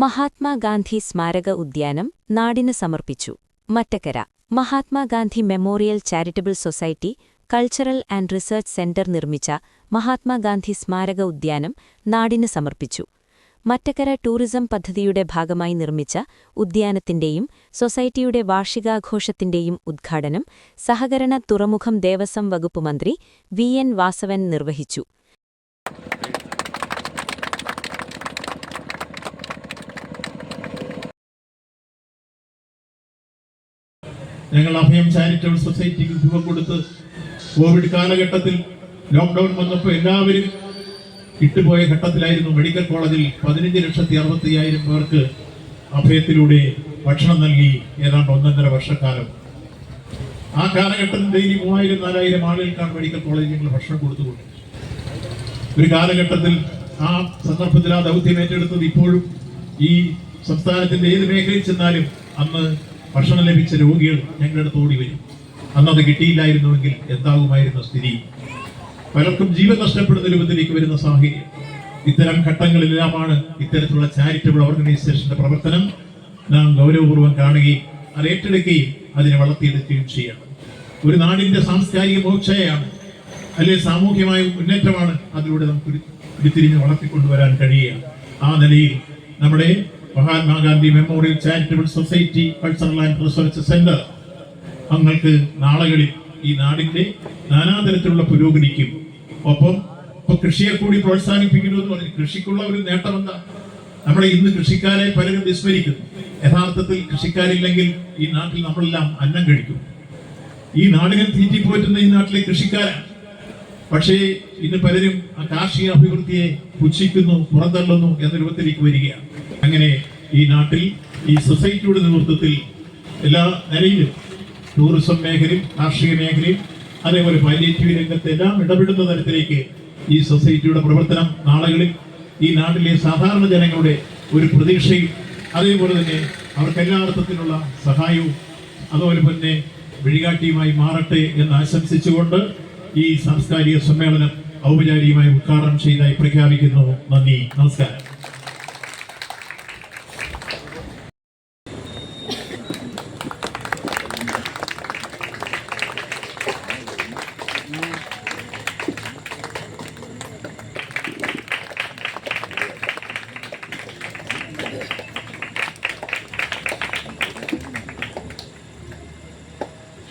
മഹാത്മാഗാന്ധി സ്മാരക ഉദ്യാനം നാടിന് സമർപ്പിച്ചു. Mattakkara Mahatma Gandhi memorial charitable society cultural and research centre നിർമ്മിച്ച മഹാത്മാഗാന്ധി സ്മാരക ഉദ്യാനം നാടിന് സമർപ്പിച്ചു. മറ്റക്കര ടൂറിസം പദ്ധതിയുടെ ഭാഗമായി നിർമ്മിച്ച ഉദ്യാനത്തിന്റെയും സൊസൈറ്റിയുടെ വാർഷികാഘോഷത്തിന്റെയും ഉദ്ഘാടനം സഹകരണ തുറമുഖം ദേവസ്വം വകുപ്പ് മന്ത്രി വി എൻ വാസവൻ നിർവഹിച്ചു. ഞങ്ങൾ അഭയം ചാരിറ്റബിൾ സൊസൈറ്റിക്ക് രൂപം കൊടുത്ത് കോവിഡ് കാലഘട്ടത്തിൽ ലോക്ക്ഡൗൺ വന്നപ്പോൾ എല്ലാവരും ഇട്ടുപോയ ഘട്ടത്തിലായിരുന്നു മെഡിക്കൽ കോളേജിൽ പതിനഞ്ച് ലക്ഷത്തി അറുപത്തി അയ്യായിരം പേർക്ക് അഭയത്തിലൂടെ ഭക്ഷണം നൽകി ഏതാണ്ട് ഒന്നൊന്നര വർഷക്കാലം. ആ കാലഘട്ടത്തിൽ ഡെയിലി മൂവായിരം നാലായിരം ആളുകൾക്കാണ് മെഡിക്കൽ കോളേജിൽ ഞങ്ങൾ ഭക്ഷണം കൊടുത്തുകൊണ്ട് ഒരു കാലഘട്ടത്തിൽ ആ സന്ദർഭത്തിൽ ആ ദൗത്യം ഏറ്റെടുത്തത് ഇപ്പോഴും ഈ സംസ്ഥാനത്തിന്റെ ഏത് മേഖലയിൽ ചെന്നാലും അന്ന് ഭക്ഷണം ലഭിച്ച രോഗികൾ ഞങ്ങളുടെ അടുത്ത് ഓടി വരും. അന്നത് കിട്ടിയില്ലായിരുന്നുവെങ്കിൽ എന്താകുമായിരുന്ന സ്ഥിതി? പലർക്കും ജീവൻ നഷ്ടപ്പെടുന്ന രൂപത്തിലേക്ക് വരുന്ന സാഹചര്യം. ഇത്തരം ഘട്ടങ്ങളിലെല്ലാമാണ് ഇത്തരത്തിലുള്ള ചാരിറ്റബിൾ ഓർഗനൈസേഷന്റെ പ്രവർത്തനം നാം ഗൗരവപൂർവം കാണുകയും അത് ഏറ്റെടുക്കുകയും അതിനെ വളർത്തിയെടുക്കുകയും ചെയ്യണം. ഒരു നാടിന്റെ സാംസ്കാരിക മോക്ഷയാണ് അല്ലെ സാമൂഹ്യമായ മുന്നേറ്റമാണ് അതിലൂടെ നമുക്ക് ഉരു- ഉരുത്തിരിഞ്ഞ് വളർത്തിക്കൊണ്ടുവരാൻ കഴിയുക. ആ നിലയിൽ നമ്മുടെ Mahatma Gandhi memorial charitable society cultural and research centre. അങ്ങൾക്ക് നാളുകളിൽ ഈ നാടിന്റെ നാനാതരത്തിലുള്ള പുരോഗതിക്കും ഒപ്പം ഇപ്പൊ കൃഷിയെ കൂടി പ്രോത്സാഹിപ്പിക്കുന്നു എന്ന് പറഞ്ഞു കൃഷിക്കുള്ള ഒരു നേട്ടം നമ്മുടെ ഇന്ന് കൃഷിക്കാരെ പലരും വിസ്മരിക്കുന്നു. യഥാർത്ഥത്തിൽ കൃഷിക്കാരില്ലെങ്കിൽ ഈ നാട്ടിൽ നമ്മളെല്ലാം അന്നം കഴിക്കും. ഈ നാടിനെ തീറ്റിപ്പോറ്റുന്ന ഈ നാട്ടിലെ കൃഷിക്കാരാണ്. പക്ഷേ ഇന്ന് പലരും ആ കാർഷിക അഭിവൃദ്ധിയെ പുച്ഛിക്കുന്നു പുറന്തള്ളുന്നു എന്ന രൂപത്തിലേക്ക് വരികയാണ്. അങ്ങനെ ഈ നാട്ടിൽ ഈ സൊസൈറ്റിയുടെ നേതൃത്വത്തിൽ എല്ലാ നിലയിലും ടൂറിസം മേഖലയും കാർഷിക മേഖലയും അതേപോലെ പാലിയേറ്റീവ് രംഗത്ത് എല്ലാം ഇടപെടുന്ന തരത്തിലേക്ക് ഈ സൊസൈറ്റിയുടെ പ്രവർത്തനം നാളുകളിൽ ഈ നാട്ടിലെ സാധാരണ ജനങ്ങളുടെ ഒരു പ്രതീക്ഷയും അതേപോലെ തന്നെ അവർക്ക് എല്ലാ അർത്ഥത്തിലുള്ള സഹായവും അതുപോലെ തന്നെ വഴികാട്ടിയുമായി മാറട്ടെ എന്ന് ആശംസിച്ചുകൊണ്ട് ഈ സാംസ്കാരിക സമ്മേളനം ഔപചാരികമായി ഉദ്ഘാടനം ചെയ്തതായി പ്രഖ്യാപിക്കുന്നു. നന്ദി. നമസ്കാരം.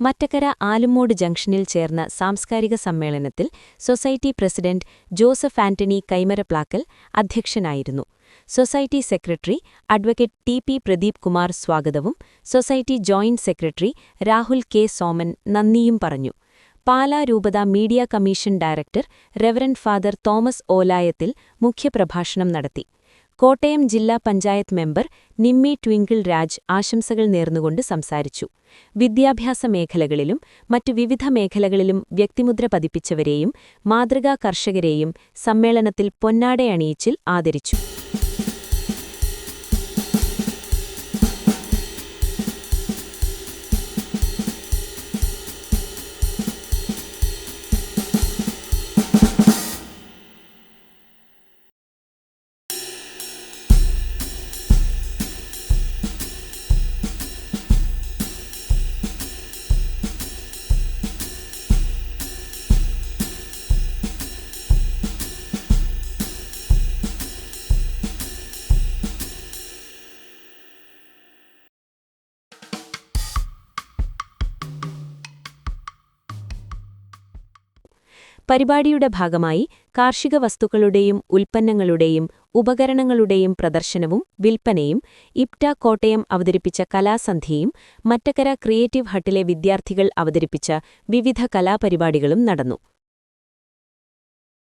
മറ്റക്കര ആലുമോട് ജംഗ്ഷനിൽ ചേർന്ന സാംസ്കാരിക സമ്മേളനത്തിൽ society president Joseph Antony Kaimaraplackal അധ്യക്ഷനായിരുന്നു. Society secretary advocate T P Pradeep Kumar സ്വാഗതവും society joint secretary Rahul K Soman നന്ദിയും പറഞ്ഞു. പാലാ രൂപത media commission director reverend father Thomas Olayathil മുഖ്യപ്രഭാഷണം നടത്തി. കോട്ടയം ജില്ലാ പഞ്ചായത്ത് മെമ്പർ നിമ്മി ട്വിങ്കിൾ രാജ് ആശംസകൾ നേർന്നുകൊണ്ട് സംസാരിച്ചു. വിദ്യാഭ്യാസ മേഖലകളിലും മറ്റു വിവിധ മേഖലകളിലും വ്യക്തിമുദ്ര പതിപ്പിച്ചവരെയും മാതൃകാ കർഷകരെയും സമ്മേളനത്തിൽ പൊന്നാടയണിയിച്ചിൽ ആദരിച്ചു. പരിപാടിയുടെ ഭാഗമായി കാർഷിക വസ്തുക്കളുടെയും ഉൽപ്പന്നങ്ങളുടെയും ഉപകരണങ്ങളുടെയും പ്രദർശനവും വിൽപ്പനയും ഇപ്റ്റ കോട്ടയം അവതരിപ്പിച്ച കലാസന്ധിയും മറ്റക്കര ക്രിയേറ്റീവ് ഹട്ടിലെ വിദ്യാർത്ഥികൾ അവതരിപ്പിച്ച വിവിധ കലാപരിപാടികളും നടന്നു.